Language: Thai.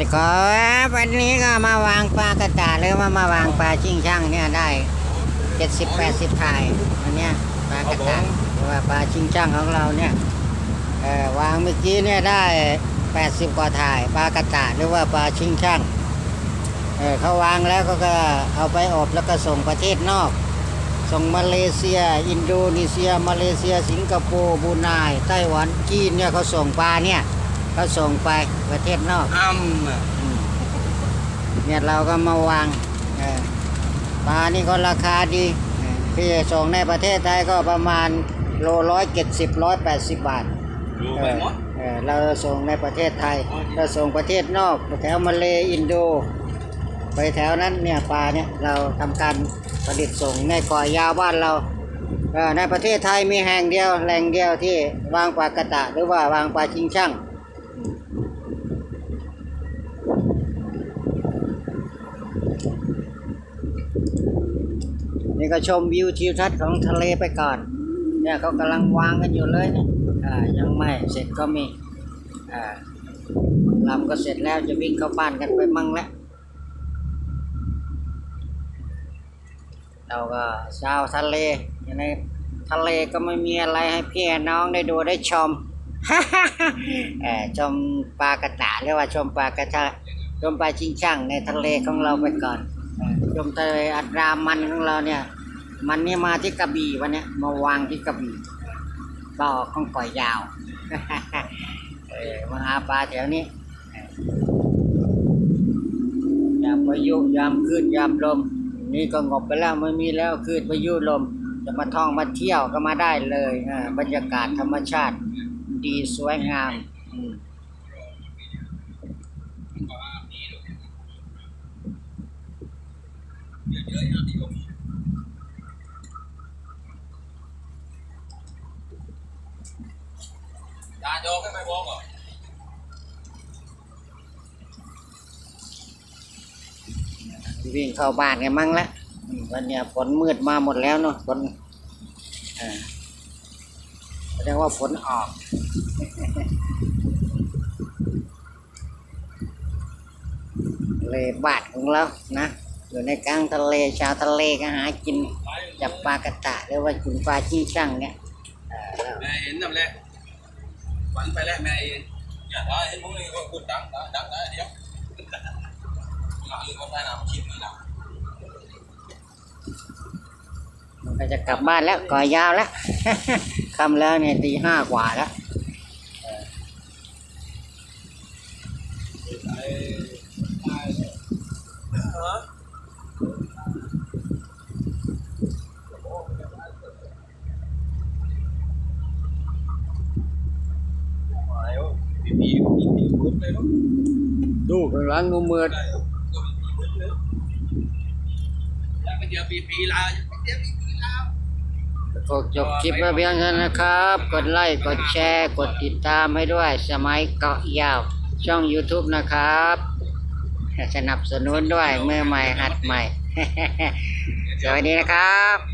ดีครับวันนี้ก็มาวางปลากระจาหรือว่ามาวางปลาชิงช่างเนี่ยได้เจ็ดสิบแปดสิบถ่ายอันเนี้ยปลากระจาหรือว่าปลาชิงช่างของเราเนี่ยวางเมื่อกี้เนี่ยได้แปดสิบกว่าถ่ายปลากระจาหรือว่าปลาชิงช่างเเขาวางแล้วก็ก็เอาไปอบแล้วก็ส่งประเทศนอก ส่งมาเลเซีย อินโดนีเซีย มาเลเซีย สิงคโปร์บรูไนไต้หวันจีนเนี่ยเขาส่งปลาเนี่ย เขาส่งไปประเทศนอกอ้ำน่ะอืมเนี่ยเราก็มาวางเออปลานี่ก็ราคาดีเออที่ส่งในประเทศไทยก็ประมาณโลร้อยเจ็ดสิบร้อยแปดสิบบาทดูเอไปอหมดเออเราส่งในประเทศไทย เราส่งประเทศนอกแถวมาเลอินโด ไปแถวนั้นเนี่ยปลาเนี่ยเราทำการผลิตส่งในเก่อยาวบ้านเราเออในประเทศไทยมีแห่งเดียวแหล่งเดียวที่วางปลากระตะหรือว่าวางปลาชิงช่าง นี่ก็ชมวิวทิวทัศน์ของทะเลไปก่อน เนี่ยเขากำลังวางกันอยู่เลยเนี่ยยังไม่เสร็จก็มีลำก็เสร็จแล้วจะวิ่งเข้าบ้านกันไปมั่งแล้วเราก็ชาวทะเลอยู่ในทะเลก็ไม่มีอะไรให้พี่น้องได้ดูได้ชมชมปลากระตาหรือว่าชมปลากระทะชมปลาชิงช่างในทะเลของเราไปก่อน เออชมทะเลอัตรามันของเราเนี่ย มันนี่มาที่กระบี่วันนี้มาวางที่กระบี่ก็ของปล่อยยาวเออมาหาปลาแถวนี้ยามพายุยามคลื่นยามลม นี่ก็งบไปแล้วไม่มีแล้วคลื่นพายุลม จะมาท่องมาเที่ยวก็มาได้เลยบรรยากาศธรรมชาติ ดีสวยงามอืม ตาโจก็ไม่บอกเหรอ วิ่งเข้าบ้านกันมั้งละวันนี้ฝนมืดมาหมดแล้วเนาะฝนอ่าแสดงว่าฝนออกเลบาดของเรานะอยู่ในกลางทะเลชาวทะเลก็หากินจับปลากระตะหรือว่ากินปลาชิ้งช่างเนี่ยเออแม่เห็นนั่นแหละฝันไปแล้วแม่เห็นอย่าได้เห็นพวกนี้ก็พูดดังดังดังเดี๋ยว มันก็จะกลับบ้านแล้วก่อยยาวแล้ว คำแล้วเนี่ยตีห้ากว่าแล้วไอ้ไอ้ฮะปีปีปีพุทธเลยเนาะดูกำลังงูมือ ได้ก็ปีพุทธเลย อยากไปเจอปีปีลาวอยากไปเจอปีปีลาวก็จบคลิปมาเพียงเท่านั้นนะครับ กดไลค์ กดแชร์ กดติดตามให้ด้วย สมัยเกาะยาว ช่อง YouTube นะครับ สนับสนุนด้วยมือใหม่หัดใหม่ สวัสดีนะครับ